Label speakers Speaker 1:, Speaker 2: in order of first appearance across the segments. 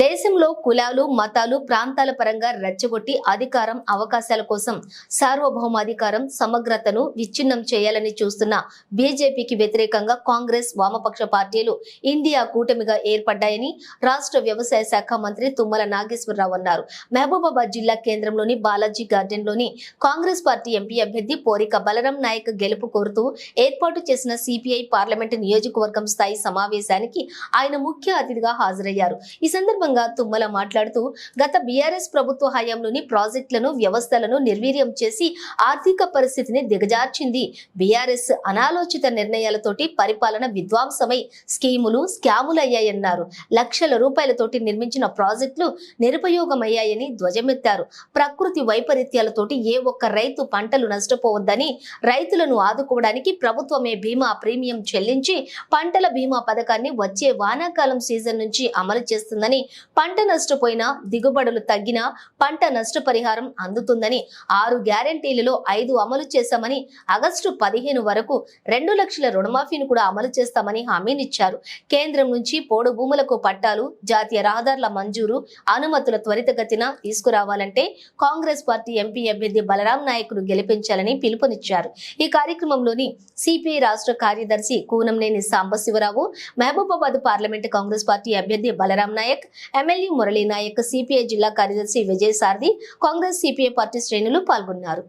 Speaker 1: దేశంలో కులాలు మతాలు ప్రాంతాల పరంగా రెచ్చగొట్టి అధికారం అవకాశాల కోసం సార్వభౌమాధికారం సమగ్రతను విచ్ఛిన్నం చేయాలని చూస్తున్న బీజేపీకి వ్యతిరేకంగా కాంగ్రెస్ వామపక్ష పార్టీలు ఇండియా కూటమిగా ఏర్పడ్డాయని రాష్ట్ర వ్యవసాయ శాఖ మంత్రి తుమ్మల నాగేశ్వరరావు అన్నారు. మహబూబాబాద్ జిల్లా కేంద్రంలోని బాలాజీ గార్డెన్లోని కాంగ్రెస్ పార్టీ ఎంపీ అభ్యర్థి పోరిక బలరాం నాయక్ గెలుపు కోరుతూ ఏర్పాటు చేసిన సిపిఐ పార్లమెంటు నియోజకవర్గం స్థాయి సమావేశానికి ఆయన ముఖ్య అతిథిగా హాజరయ్యారు. ఈ సందర్భంగా తుమ్మల మాట్లాడుతూ గత బీఆర్ఎస్ ప్రభుత్వ హయాంలోని ప్రాజెక్టులను వ్యవస్థలను నిర్వీర్యం చేసి ఆర్థిక పరిస్థితిని దిగజార్చింది. బీఆర్ఎస్ అనాలోచిత నిర్ణయాలతోటి పరిపాలన విధ్వంసమై స్కీములు స్కాములయ్యాయన్నారు లక్షల రూపాయలతోటి నిర్మించిన ప్రాజెక్టులు నిరుపయోగమయ్యాయని ధ్వజమెత్తారు. ప్రకృతి వైపరీత్యాలతోటి ఏ ఒక్క రైతు పంటలు నష్టపోవద్దని రైతులను ఆదుకోవడానికి ప్రభుత్వమే బీమా ప్రీమియం చెల్లించి పంటల బీమా పథకాన్ని వచ్చే వానాకాలం సీజన్ నుంచి అమలు అందుతుందని పంట నష్టపోయినా దిగుబడులు తగ్గినా పంట నష్టపరిహారం అందుతుందని ఆరు గ్యారంటీలలో ఐదు అమలు చేశామని ఆగస్టు పదిహేను వరకు రెండు లక్షల రుణమాఫీని కూడా అమలు చేస్తామని హామీనిచ్చారు. కేంద్రం నుంచి పోడు భూములకు పట్టాలు జాతీయ రహదారుల మంజూరు అనుమతుల త్వరితగతిన తీసుకురావాలంటే కాంగ్రెస్ పార్టీ ఎంపీ అభ్యర్థి బలరాం నాయకుడు గెలిపించాలని పిలుపునిచ్చారు. ఈ కార్యక్రమంలోని సిపిఐ రాష్ట్ర కార్యదర్శి కూనంనేని సాంబశివరావు మహబూబాబాద్ పార్లమెంట్ కాంగ్రెస్ పార్టీ అభ్యర్థి బలరాం నాయక్ ఎమ్మెల్యే మురళీ నాయక్ సిపిఐ జిల్లా కార్యదర్శి విజయ్ సారథి కాంగ్రెస్ సిపిఐ పార్టీ శ్రేణులు పాల్గొన్నారు.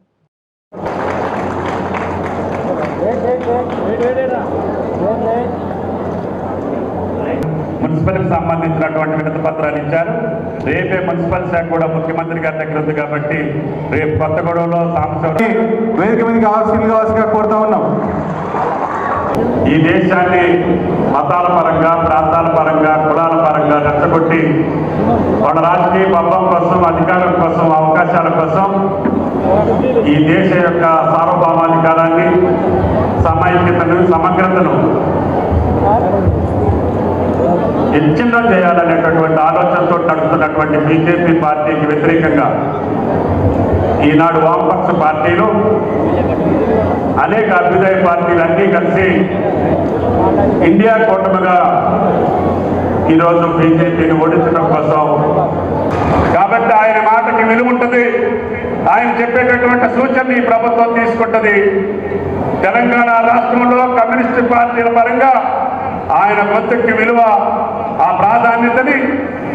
Speaker 2: మున్సిపల్కి సంబంధించినటువంటి వినతి పత్రాలు ఇచ్చారు. రేపే మున్సిపల్ శాఖ కూడా ముఖ్యమంత్రి గారి దగ్గర ఉంది కాబట్టి రేపు కొత్తగూడెంలో సాంబశివరావు
Speaker 3: వేదిక మీద కావాల్సింది కావాల్సిగా కోరుతా ఉన్నాం.
Speaker 2: ఈ దేశాన్ని మతాల పరంగా ప్రాంతాల పరంగా కులాల పరంగా రెచ్చగొట్టి వాళ్ళ రాజకీయ పబ్బం కోసం అధికారం కోసం అవకాశాల కోసం ఈ దేశ యొక్క సార్వభౌమాధికారాన్ని సమైక్యతను సమగ్రతను విచ్ఛిన్నం చేయాలనేటటువంటి ఆలోచనతో నడుస్తున్నటువంటి బీజేపీ పార్టీకి వ్యతిరేకంగా ఈనాడు వామపక్ష పార్టీలు అనేక అభ్యుదయ పార్టీలు అన్నీ కలిసి ఇండియా కూటమిగా ఈరోజు బీజేపీని ఓడించడం కోసం. కాబట్టి ఆయన మాటకి విలువ ఉంటుంది ఆయన చెప్పేటటువంటి సూచన ఈ ప్రభుత్వం తీసుకుంటుంది. తెలంగాణ రాష్ట్రంలో కమ్యూనిస్ట్ పార్టీల పరంగా ఆయన గొంతుకి విలువ ఆ ప్రాధాన్యతని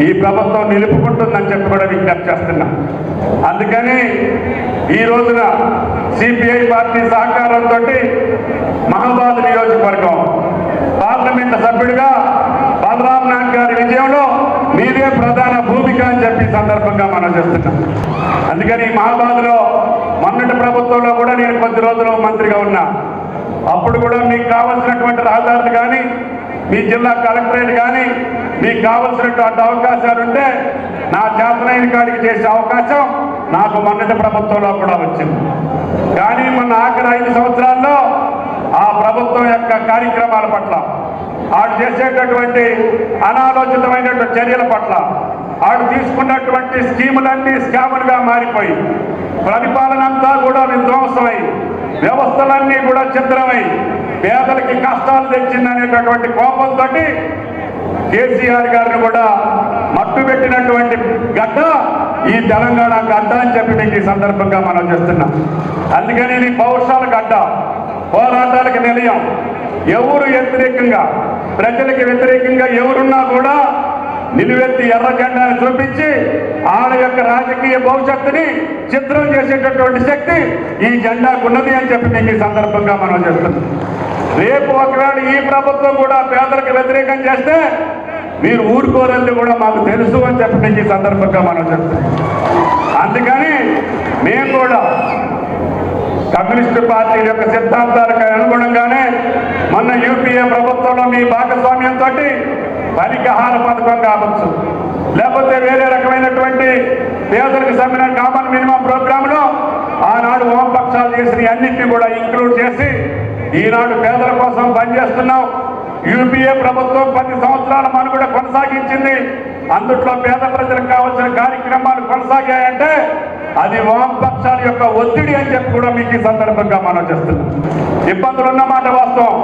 Speaker 2: ఈ ప్రభుత్వం నిలుపుకుంటుందని చెప్పి కూడా విజ్ఞప్తి చేస్తున్నా. అందుకని ఈ రోజున సిపిఐ పార్టీ సహకారంతో మహబాద్ నియోజకవర్గం పార్లమెంట్ సభ్యుడిగా బలరాం నాయక్ గారి విజయంలో మీదే ప్రధాన భూమిక అని చెప్పి సందర్భంగా మనం చేస్తున్నాం. అందుకని ఈ మహాబాద్లో మొన్నటి ప్రభుత్వంలో కూడా నేను కొద్ది రోజులు మంత్రిగా ఉన్నా. అప్పుడు కూడా మీకు కావలసినటువంటి రహదారులు కానీ మీ జిల్లా కలెక్టరేట్ కానీ మీకు కావలసినటువంటి అవకాశాలు ఉంటే నా చేతనైన కాడికి చేసే అవకాశం నాకు మొన్నటి ప్రభుత్వంలో కూడా వచ్చింది. కానీ మొన్న ఆఖరి ఐదు సంవత్సరాల్లో ఆ ప్రభుత్వం యొక్క కార్యక్రమాల పట్ల ఆడు చేసేటటువంటి అనాలోచితమైనటువంటి చర్యల పట్ల ఆడు తీసుకున్నటువంటి స్కీములన్నీ స్కాములుగా మారిపోయి పరిపాలన అంతా కూడా విధ్వంసమై వ్యవస్థలన్నీ కూడా చిత్రమై పేదలకి కష్టాలు తెచ్చిందనేటటువంటి కోపంతో కేసీఆర్ గారిని కూడా మట్టు పెట్టినటువంటి గడ్డ ఈ తెలంగాణ గడ్డ అని చెప్పి మీకు ఈ సందర్భంగా మనం చేస్తున్నాం. అందుకని ఇది పౌరుషాల గడ్డ. పోరాటాలకు నిలయం. ఎవరు వ్యతిరేకంగా ప్రజలకు వ్యతిరేకంగా ఎవరున్నా కూడా నిలువెత్తి ఎర్ర జెండాను చూపించి ఆడ యొక్క రాజకీయ భవిష్యత్తుని చిత్రం చేసేటటువంటి శక్తి ఈ జెండాకు ఉన్నది అని చెప్పి మీకు ఈ సందర్భంగా మనం చెప్తున్నాం. రేపు ఒకవేళ ఈ ప్రభుత్వం కూడా పేదలకు వ్యతిరేకం చేస్తే మీరు ఊరుకోరని కూడా మాకు తెలుసు అని చెప్పి ఈ సందర్భంగా మనం చెప్తాం అందుకని మేము కూడా కమ్యూనిస్టు పార్టీ యొక్క సిద్ధాంతాలకు అనుగుణంగానే మొన్న యూపీఏ ప్రభుత్వంలో మీ భాగస్వామ్యంతో పరికహార పథకం కావచ్చు. లేకపోతే వేరే రకమైనటువంటి పేదలకు సమ్మిన కామన్ మినిమం ప్రోగ్రాంలో ఆనాడు వామపక్షాలు చేసిన అన్నింటినీ కూడా ఇంక్లూడ్ చేసి ఈనాడు పేదల కోసం పనిచేస్తున్నాం. యూపీఏ ప్రభుత్వం పది సంవత్సరాల మనుగడ కొనసాగించింది. అందుట్లో పేద ప్రజలకు కావాల్సిన కార్యక్రమాలు కొనసాగాయంటే అది వామపక్షాల యొక్క ఒత్తిడి అని చెప్పి కూడా మీకు ఈ సందర్భంగా మనం చేస్తున్నాం. ఇబ్బందులు ఉన్నమాట వాస్తవం.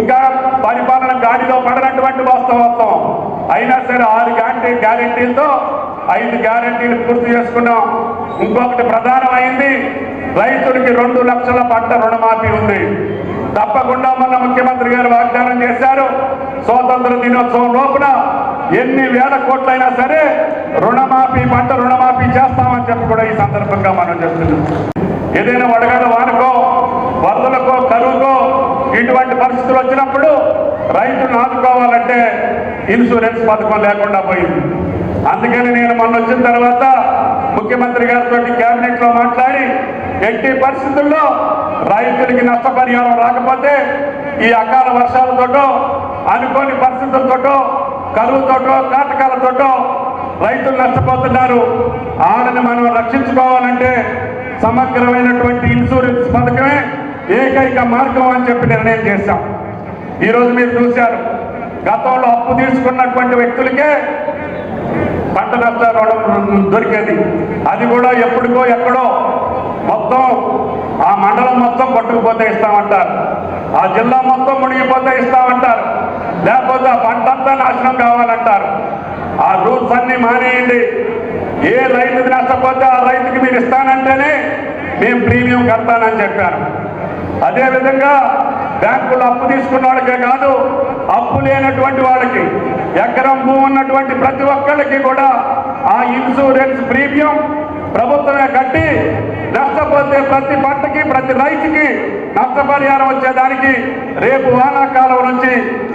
Speaker 2: ఇంకా పరిపాలన గాడిలో పడనటువంటి వాస్తవం వాస్తవత్వం అయినా సరే ఆరు గ్యారంటీ గ్యారంటీలతో ఐదు గ్యారంటీలు పూర్తి చేసుకున్నాం. ఇంకొకటి ప్రధానమైంది రైతులకి రెండు లక్షల పంట రుణమాఫీ ఉంది. తప్పకుండా మొన్న ముఖ్యమంత్రి గారు వాగ్దానం చేశారు. స్వాతంత్ర దినోత్సవం లోపున ఎన్ని వేల కోట్లైనా సరే రుణమాఫీ పంట రుణమాఫీ చేస్తామని చెప్పి కూడా ఈ సందర్భంగా మనం చెప్తున్నాం. ఏదైనా వడగడ వానకో వరదలకో కరువుకో ఇటువంటి పరిస్థితులు వచ్చినప్పుడు రైతులను ఆదుకోవాలంటే ఇన్సూరెన్స్ పథకం లేకుండా పోయింది. అందుకని నేను మొన్న వచ్చిన తర్వాత ముఖ్యమంత్రి గారితో కేబినెట్లో మాట్లాడి ఎట్టి పరిస్థితుల్లో రైతులకి నష్టపరిహారం రాకపోతే ఈ అకాల వర్షాలతోటో అనుకోని పరిస్థితులతోటో కరువుతోటో కాటకాలతోటో రైతులు నష్టపోతున్నారు. ఆడని మనం రక్షించుకోవాలంటే సమగ్రమైనటువంటి ఇన్సూరెన్స్ పథకమే ఏకైక మార్గం అని చెప్పి నిర్ణయం చేశాం. ఈరోజు మీరు చూశారు గతంలో అప్పు తీసుకున్నటువంటి వ్యక్తులకే పంట నష్ట రుణం దొరికేది. అది కూడా ఎప్పటికో ఎక్కడో మొత్తం కొట్టుకుపోతే ఇస్తామంటారు ఆ జిల్లా మొత్తం మునిగిపోతే ఇస్తామంటారు లేకపోతే ఆ పంట అంతా నాశనం కావాలంటారు. ఆ రూల్స్ అన్ని మానేయండి. ఏ రైతుకి నష్టపోతే ఆ రైతుకి మీరు ఇస్తానంటేనే మేము ప్రీమియం కడతానని చెప్పాను అదేవిధంగా బ్యాంకులు అప్పు తీసుకున్న వాళ్ళకే కాదు అప్పు లేనటువంటి వాళ్ళకి ఎకరం భూమి ఉన్నటువంటి ప్రతి ఒక్కళ్ళకి కూడా ఆ ఇన్సూరెన్స్ ప్రీమియం ప్రభుత్వమే కట్టి నష్టపోతే ప్రతి పంటకి ప్రతి రైతుకి నష్టపరిహారం వచ్చేదానికి రేపు వానాకాలం నుంచి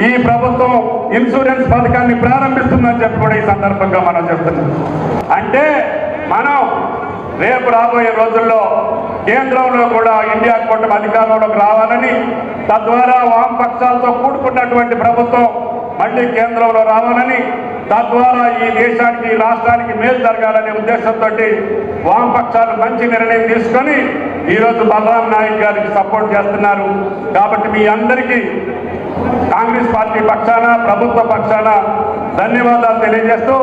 Speaker 2: ఈ ప్రభుత్వం ఇన్సూరెన్స్ పథకాన్ని ప్రారంభిస్తుందని చెప్పి కూడా ఈ సందర్భంగా మనం చెప్తున్నాం. అంటే మనం రేపు రాబోయే రోజుల్లో కేంద్రంలో కూడా ఇండియా కూటమి అధికారంలోకి రావాలని తద్వారా వామపక్షాలతో కూడుకున్నటువంటి ప్రభుత్వం మళ్ళీ కేంద్రంలో రావాలని తద్వారా ఈ దేశానికి ఈ రాష్ట్రానికి మేలు జరగాలనే ఉద్దేశంతో వామపక్షాలు మంచి నిర్ణయం తీసుకొని ఈరోజు బలరాం నాయక్ గారికి సపోర్ట్ చేస్తున్నారు. కాబట్టి మీ అందరికీ కాంగ్రెస్ పార్టీ పక్షాన ప్రభుత్వ పక్షాన ధన్యవాదాలు తెలియజేస్తూ